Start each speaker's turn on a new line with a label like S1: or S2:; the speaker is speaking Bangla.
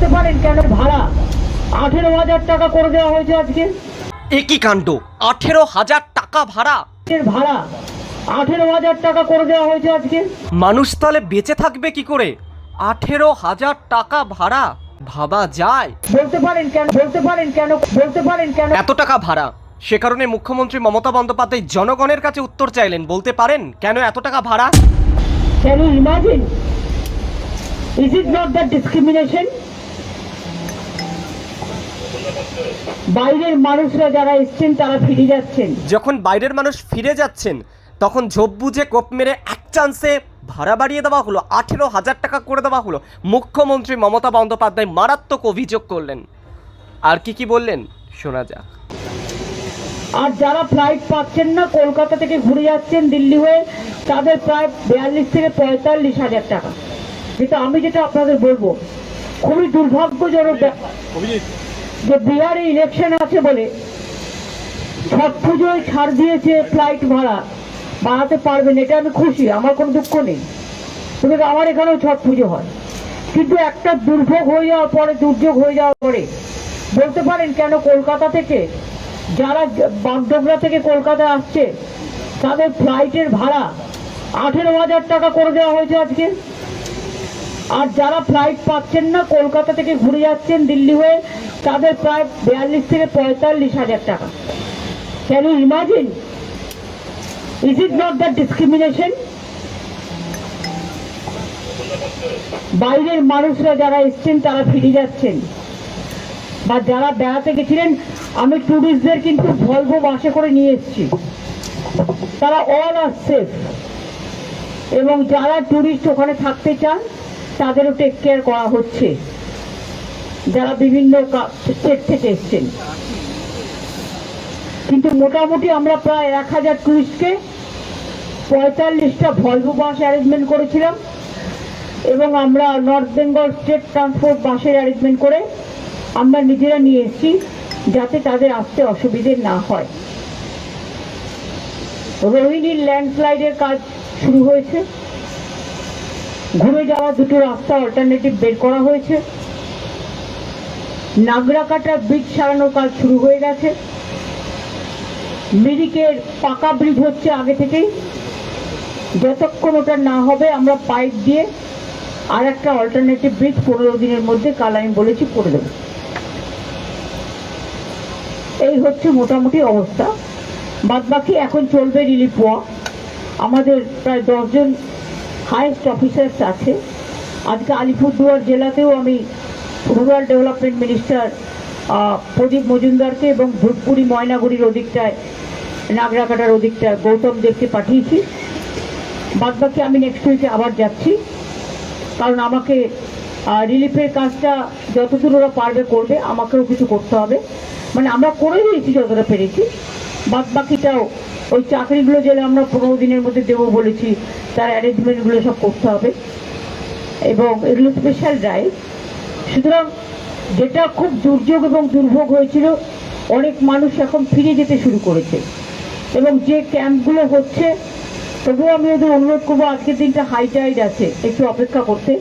S1: বলতে পারেন কেন? ভাড়া আঠেরো হাজার টাকা করে দেওয়া হয়েছে আজকে।
S2: একই কাণ্ড আঠেরো হাজার টাকা ভাড়া।
S1: ভাড়া আঠেরো হাজার টাকা করে দেওয়া হয়েছে আজকে।
S2: মানুষ তাহলে বেঁচে থাকবে কি করে? আঠেরো হাজার টাকা ভাড়া ভাবা যায়।
S1: বলতে পারেন কেন? বলতে পারেন কেন? বলতে পারেন কেন?
S2: এত টাকা ভাড়া। সে কারণে মুখ্যমন্ত্রী মমতা বন্দ্যোপাধ্যায় জনগণের কাছে উত্তর চাইলেন বলতে পারেন কেন এত টাকা ভাড়া?
S1: You imagine is it not that discrimination বাইরের মানুষরা যারা এসছেন তারা ফিরে যাচ্ছেন।
S2: যখন বাইরের মানুষ ফিরে যাচ্ছেন তখন ঝোপ বুঝে কোপ মেরে এক চান্সে ভাড়া বাড়িয়ে দেওয়া হলো আঠেরো হাজার টাকা করে দেওয়া হলো। মুখ্যমন্ত্রী মমতা বন্দ্যোপাধ্যায় মারাত্মক অভিযোগ করলেন। আর কি কি বললেন? শোনা যাক।
S1: আর যারা ফ্লাইট পাচ্ছেন না কলকাতা থেকে ঘুরে যাচ্ছেন দিল্লি হয়ে তাদের প্রায় বিয়াল্লিশ থেকে পঁয়তাল্লিশ হাজার টাকা। কিন্তু আমি যেটা আপনাদের বলব খুবই দুর্ভাগ্যজনক ব্যাপার। যে বিহারে ইলেকশন আছে বলে ছট পুজোয় ছাড় দিয়েছে ফ্লাইট ভাড়া বাড়াতে পারবেন এটা আমি খুশি, আমার কোনো দুঃখ নেই। কিন্তু আমার এখানেও ছট পুজো হয়। কিন্তু একটা দুর্ভোগ হয়ে যাওয়ার পরে, দুর্যোগ হয়ে যাওয়ার পরে, বলতে পারেন কেন কলকাতা থেকে? যারা বাগডোগরা থেকে কলকাতায় আসছে, তাদের ফ্লাইটের ভাড়া আঠেরো হাজার টাকা করে দেওয়া হয়েছে আজকে। আর যারা ফ্লাইট পাচ্ছেন না, কলকাতা থেকে ঘুরে যাচ্ছেন দিল্লি হয়ে, তাদের প্রায় বিয়াল্লিশ থেকে পঁয়তাল্লিশ হাজার টাকা। Can you imagine is it not that discrimination বাইরের মানুষরা যারা এসছেন, তারা ফিরে যাচ্ছেন। বা যারা বেড়াতে গেছিলেন, আমি ট্যুরিস্টদের কিন্তু ভলভো বাসে করে নিয়ে এসেছি। তারা অল আর সেফ এবং যারা ট্যুরিস্ট ওখানে থাকতে চান তাদেরও টেক কেয়ার করা হচ্ছে। যারা বিভিন্ন স্টেট থেকে এসছেন। কিন্তু মোটামুটি আমরা প্রায় এক হাজার টুরিস্টকে পঁয়তাল্লিশটা ভলভো বাস অ্যারেঞ্জমেন্ট করেছিলাম এবং আমরা নর্থ বেঙ্গল স্টেট ট্রান্সপোর্ট বাসের অ্যারেঞ্জমেন্ট করে আমরা নিজেরা নিয়ে এসেছি যাতে তাদের আসতে অসুবিধে না হয়। রোহিণীর ল্যান্ডস্লাইডের কাজ শুরু হয়েছে। ঘুরে যাওয়া দুটো রাস্তা অল্টারনেটিভ বের করা হয়েছে। নাগরাকাটা ব্রিজ সারানোর কাজ শুরু হয়ে গেছে। মিরিকের পাকা ব্রিজ হচ্ছে আগে থেকেই। যতক্ষণ ওটা না হবে, আমরা পাইপ দিয়ে আর একটা অল্টারনেটিভ ব্রিজ পনেরো দিনের মধ্যে কাল আমি বলেছি করে দেবো। এই হচ্ছে মোটামুটি অবস্থা। বাদ বাকি এখন চলবে রিলিফ ওয়ার্ক আমাদের প্রায় দশজন হাইয়েস্ট অফিসার্স আছে। আজকে আলিপুরদুয়ার জেলাতেও আমি রুরাল ডেভেলপমেন্ট মিনিস্টার প্রদীপ মজুমদারকে এবং ধূপগুড়ি ময়নাগুড়ির ওদিকটায় নাগরাকাটার ওদিকটায় গৌতম দেবকে পাঠিয়েছি। বাদ বাকি আমি নেক্সট উইকে আবার যাচ্ছি। কারণ আমাকে রিলিফের কাজটা যতদূর ওরা পারবে করবে, আমাকেও কিছু করতে হবে। মানে আমরা করে দিয়েছি যতটা পেরেছি। বাদ বাকিটাও ওই চাকরিগুলো যেগুলো আমরা পনেরো দিনের মধ্যে দেবো বলেছি, তার অ্যারেঞ্জমেন্টগুলো সব করতে হবে। এবং এগুলো স্পেশাল ড্রাইভ সুতরাং যেটা খুব দুর্যোগ এবং দুর্ভোগ হয়েছিল, অনেক মানুষ এখন ফিরে যেতে শুরু করেছে। এবং যে ক্যাম্পগুলো হচ্ছে, তবুও আমি ওদের অনুরোধ করব, আজকের দিনটা হাই টাইড আছে, একটু অপেক্ষা করতে।